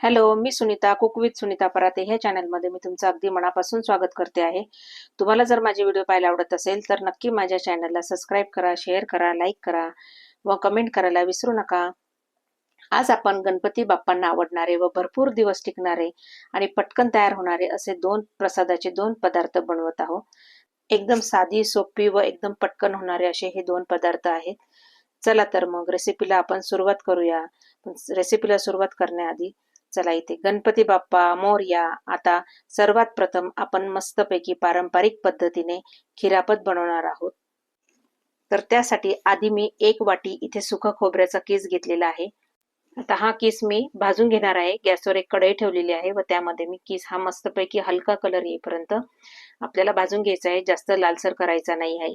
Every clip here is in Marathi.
हॅलो मी सुनीता कुक विथ सुनीता पराते ह्या चॅनलमध्ये मी तुमचं अगदी मनापासून स्वागत करते आहे. तुम्हाला जर माझे व्हिडिओ पाहायला आवडत असेल तर नक्की माझ्या चॅनलला सबस्क्राईब करा शेअर करा लाईक करा व कमेंट करायला विसरू नका. आज आपण गणपती बाप्पांना आवडणारे व भरपूर दिवस टिकणारे आणि पटकन तयार होणारे असे दोन प्रसादाचे दोन पदार्थ बनवत आहोत. एकदम साधी सोपी व एकदम पटकन होणारे असे हे दोन पदार्थ आहेत. चला तर मग रेसिपीला आपण सुरुवात करूया. रेसिपीला सुरुवात करण्याआधी चला इथे. गणपती बाप्पा मोरया आता सर्वात प्रथम आपण मस्तपैकी पारंपरिक पद्धतीने खिरापत बनवणार आहोत. तर त्यासाठी आधी मी एक वाटी इथे सुखा खोबऱ्याचा केस घेतलेला आहे. आता हा केस मी भाजून घेणार आहे. गॅसवर एक कढई ठेवलेली आहे व त्यामध्ये मी केस हा मस्तपैकी हलका कलर येईपर्यंत आपल्याला भाजून घ्यायचा आहे. जास्त लालसर करायचा नाही आहे.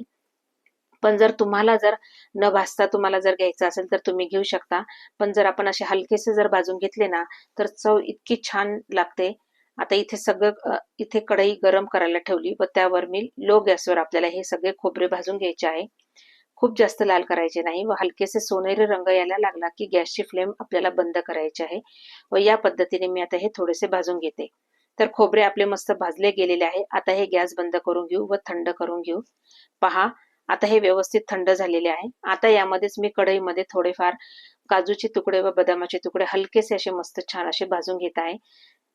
पण जर तुम्हाला जर न भाजता तुम्हाला जर घ्यायचं असेल तर तुम्ही घेऊ शकता. पण जर आपण असे हलकेसे जर भाजून घेतले ना तर चव इतकी छान लागते. आता इथे सगळं इथे कढई गरम करायला ठेवली व त्यावर मी लो गॅसवर आपल्याला हे सगळे खोबरे भाजून घ्यायचे आहे. खूप जास्त लाल करायचे नाही व हलकेसे सोनेरी रंग यायला लागला की गॅसची फ्लेम आपल्याला बंद करायची आहे. व या पद्धतीने मी आता हे थोडेसे भाजून घेते. तर खोबरे आपले मस्त भाजले गेलेले आहे. आता हे गॅस बंद करून घेऊ व थंड करून घेऊ. पहा आता हे व्यवस्थित थंड झालेले आहे. आता यामध्येच मी कढईमध्ये थोडेफार काजूचे तुकडे व बदामाचे तुकडे हलकेसे असे मस्त छान असे भाजून घेत आहे.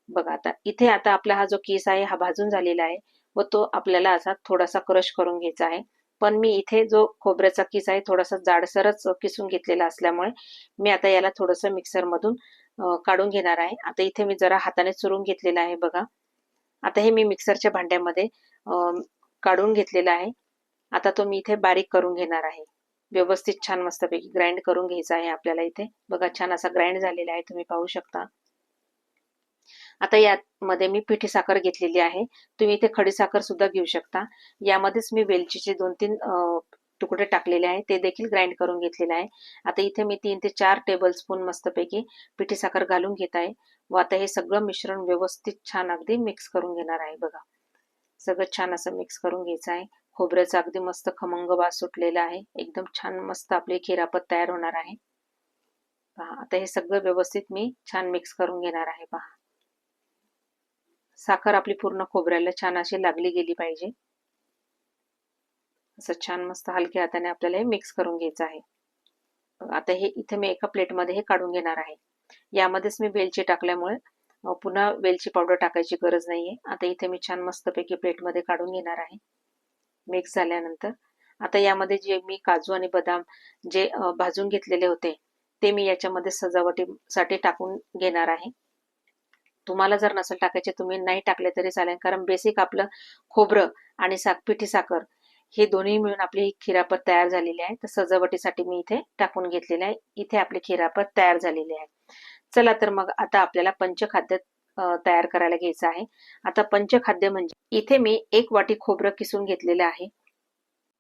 बघा आता इथे आता आपला हा जो केस आहे हा भाजून झालेला आहे व तो आपल्याला असा थोडासा क्रश करून घ्यायचा आहे. पण मी इथे जो खोबऱ्याचा किस आहे थोडासा जाडसरच किसून घेतलेला असल्यामुळे मी आता याला थोडस मिक्सर मधून काढून घेणार आहे. आता इथे मी जरा हाताने चुरून घेतलेला आहे बघा. आता हे मी मिक्सरच्या भांड्यामध्ये काढून घेतलेलं आहे. आता तो मी इथे बारीक करून घेणार आहे. व्यवस्थित छान मस्तपैकी ग्राइंड करून घ्यायचा आहे आपल्याला इथे. बघा छान असा ग्राइंड झालेला आहे तुम्ही पाहू शकता. आता यामध्ये मी पिठी साखर घेतलेली आहे. तुम्ही इथे खडी साखर सुद्धा घेऊ शकता. यामध्येच मी वेलचीचे दोन तीन तुकडे टाकलेले आहे. ते देखील ग्राइंड करून घेतलेले आहे. आता इथे मी तीन ते चार टेबल स्पून मस्तपैकी पिठी साखर घालून घेत आहे. व आता हे सगळं मिश्रण व्यवस्थित छान अगदी मिक्स करून घेणार आहे. बघा सगळं छान असं मिक्स करून घ्यायचं आहे. खोबऱ्याचा अगदी मस्त खमंग वास सुटलेला आहे. एकदम छान मस्त आपले खिरापत तयार होणार आहे. पहा आता हे सगळं व्यवस्थित मी छान मिक्स करून घेणार आहे पहा. साखर आपली पूर्ण खोबऱ्याला छान अशी लागली गेली पाहिजे. असं छान मस्त हलक्या हाताने आपल्याला हे मिक्स करून घ्यायचं आहे. आता हे इथे मी एका प्लेटमध्ये हे काढून घेणार आहे. यामध्येच मी वेलची टाकल्यामुळे पुन्हा वेलची पावडर टाकायची गरज नाहीये. आता इथे मी छान मस्तपैकी प्लेटमध्ये काढून घेणार आहे. मिक्स झाल्यानंतर आता यामध्ये जे मी काजू आणि बदाम जे भाजून घेतलेले होते ते मी याच्यामध्ये सजावटीसाठी टाकून घेणार आहे. तुम्हाला जर नसेल टाकायचे तुम्ही नाही टाकले तरी चालेल कारण बेसिक आपलं खोबरं आणि साखपिठी साखर हे दोन्ही मिळून आपली खिरापत तयार झालेली आहे. तर सजावटीसाठी मी इथे टाकून घेतलेले आहे. इथे आपली खिरापत तयार झालेली आहे. चला तर मग आता आपल्याला पंचखाद्य तयार करायला घ्यायचं आहे. आता पंचखाद्य म्हणजे इथे मी एक वाटी खोबरं किसून घेतलेलं आहे.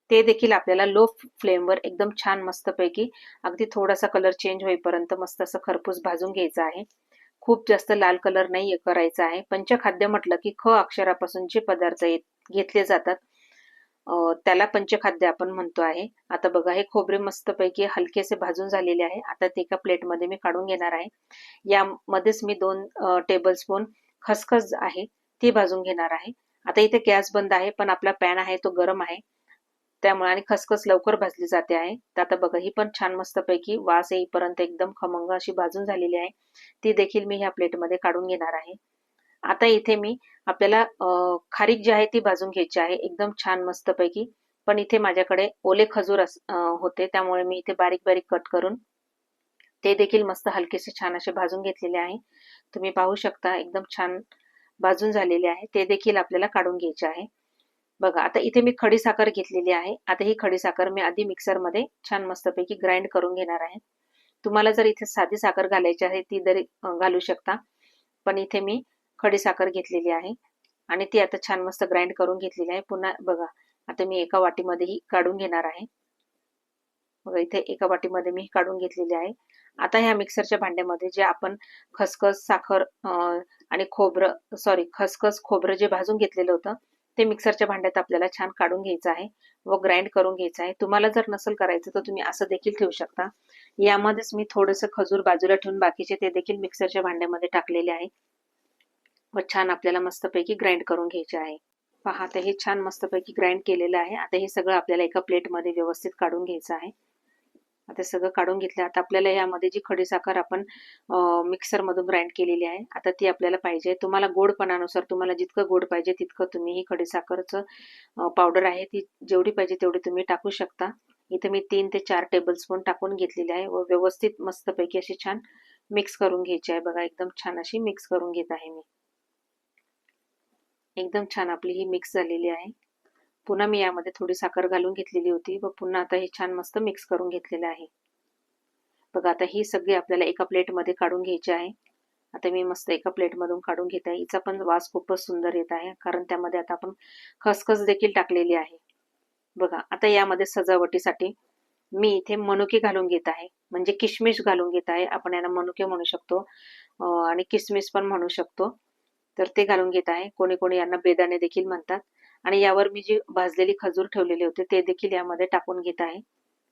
ते देखील आपल्याला लो फ्लेमवर एकदम छान मस्तपैकी अगदी थोडासा कलर चेंज होईपर्यंत मस्त असं खरपूस भाजून घ्यायचं आहे. खूप जास्त लाल कलर नाही करायचा आहे. पंचखाद्य म्हटलं की ख अक्षरापासून जे पदार्थ घेतले जातात त्याला पंचखाद्य आपण म्हणतो आहे. आता बघा हे खोबरे मस्तपैकी हलकेसे भाजून झालेले आहे. आता ते एका प्लेटमध्ये मी काढून घेणार आहे. यामध्येच मी दोन टेबल स्पून खसखस आहे ती भाजून घेणार आहे. आता इथे गॅस बंद आहे पण आपला पॅन आहे तो गरम आहे. त्यामुळे आणि खसखस लवकर भाजली जाते आहे. तर आता बघा ही पण छान मस्तपैकी वास येईपर्यंत एकदम खमंग अशी भाजून झालेली आहे. ती देखील मी ह्या प्लेटमध्ये काढून घेणार आहे. आता इथे मी आपल्याला खारीक जी आहे ती भाजून घ्यायची आहे एकदम छान मस्तपैकी. पण इथे माझ्याकडे ओले खजूर होते त्यामुळे मी इथे बारीक बारीक कट करून ते देखील मस्त हलकेसे छान असे भाजून घेतलेले आहे. तुम्ही पाहू शकता एकदम छान भाजून झालेले आहे. ते देखील आपल्याला काढून घ्यायचे आहे. बघा आता इथे मी खडी साखर घेतलेली आहे. आता ही खडी साखर मी आधी मिक्सरमध्ये छान मस्तपैकी ग्राइंड करून घेणार आहे. तुम्हाला जर इथे साधी साखर घालायची आहे ती जरी घालू शकता. पण इथे मी खडी साखर घेतलेली आहे. आणि ती आता छान मस्त ग्राइंड करून घेतलेली आहे. पुन्हा बघा आता मी एका वाटीमध्येही काढून घेणार आहे. बघा इथे एका वाटीमध्ये मी काढून घेतलेली आहे. आता ह्या मिक्सरच्या भांड्यामध्ये जे आपण खसखस साखर आणि खोबरं सॉरी खसखस खोबरं जे भाजून घेतलेलं होतं ते मिक्सरच्या भांड्यात आपल्याला छान काढून घ्यायचं आहे व ग्राइंड करून घ्यायचं आहे. तुम्हाला जर नसेल करायचं तर तुम्ही असं देखील ठेवू शकता. यामध्येच मी थोडंसं खजूर बाजूला ठेवून बाकीचे ते देखील मिक्सरच्या भांड्यामध्ये टाकलेले आहे. व छान आपल्याला मस्तपैकी ग्राइंड करून घ्यायचे आहे. पहा आता हे छान मस्तपैकी ग्राइंड केलेलं आहे. आता हे सगळं आपल्याला एका प्लेटमध्ये व्यवस्थित काढून घ्यायचं आहे. आता सगळं काढून घेतलं. आता आपल्याला यामध्ये जी खडी साखर आपण मिक्सरमधून ग्राइंड केलेली आहे आता ती आपल्याला पाहिजे तुम्हाला गोडपणानुसार तुम्हाला जितकं गोड पाहिजे तितकं तुम्ही ही खडी साखरचं पावडर आहे ती जेवढी पाहिजे तेवढी तुम्ही टाकू शकता. इथे मी तीन ते चार टेबल स्पून टाकून घेतलेली आहे व व्यवस्थित मस्तपैकी अशी छान मिक्स करून घ्यायची आहे. बघा एकदम छान अशी मिक्स करून घेत आहे मी. एकदम छान आपली ही मिक्स झालेली आहे. पुन्हा मी यामध्ये थोडी साखर घालून घेतलेली होती व पुन्हा आता हे छान मस्त मिक्स करून घेतलेलं आहे. बघा आता ही सगळी आपल्याला एका प्लेटमध्ये काढून घ्यायची आहे. आता मी मस्त एका प्लेटमधून काढून घेत आहे. हिचा पण वास खूपच सुंदर येत आहे कारण त्यामध्ये आता आपण खसखस देखील टाकलेली आहे. बघा आता यामध्ये सजावटीसाठी मी इथे मनुके घालून घेत आहे. म्हणजे किशमिश घालून घेत आहे. आपण यांना मनुके म्हणू शकतो आणि किसमिस पण म्हणू शकतो. तर ते घालून घेत आहे. कोणी कोणी यांना बेदाणे देखील म्हणतात. आणि यावर मी जी भाजलेली खजूर ठेवलेली होते ते देखील यामध्ये टाकून घेत आहे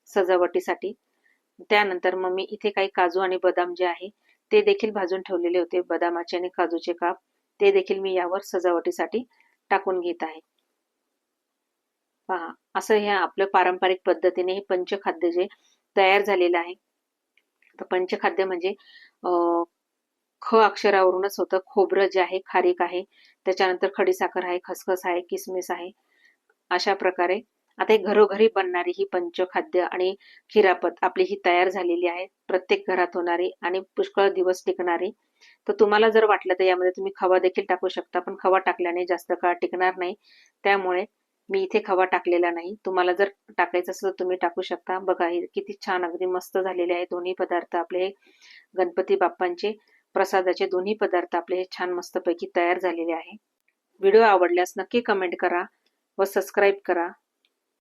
सजावटीसाठी. त्यानंतर मग मी इथे काही काजू आणि बदाम जे आहे ते देखील भाजून ठेवलेले होते बदामाचे आणि काजूचे काप. ते देखील मी यावर सजावटीसाठी टाकून घेत आहे. पहा असं हे आपलं पारंपरिक पद्धतीने हे पंचखाद्य जे तयार झालेलं आहे. तर पंचखाद्य म्हणजे ख अक्षरावरूनच होतं. खोबरं जे आहे खारीक आहे. त्याच्यानंतर खडीसाखर आहे खसखस आहे किसमिस आहे. अशा प्रकारे. आता हे घरोघरी बनणारी ही पंचखाद्य आणि खिरापत आपली ही तयार झालेली आहे. प्रत्येक घरात होणारी आणि पुष्कळ दिवस टिकणारी. तर तुम्हाला जर वाटलं तर यामध्ये तुम्ही खवा देखील टाकू शकता पण खवा टाकल्याने जास्त काळ टिकणार नाही. त्यामुळे मी इथे खवा टाकलेला नाही. तुम्हाला जर टाकायचं असेल तर तुम्ही टाकू शकता. बघा हे किती छान अगदी मस्त झालेले आहे दोन्ही पदार्थ आपले गणपती बाप्पांचे. प्रसादाचे दोन्ही पदार्थ आपले छान मस्तपैकी तयार झालेले आहे. व्हिडिओ आवडल्यास नक्की कमेंट करा व सबस्क्राईब करा.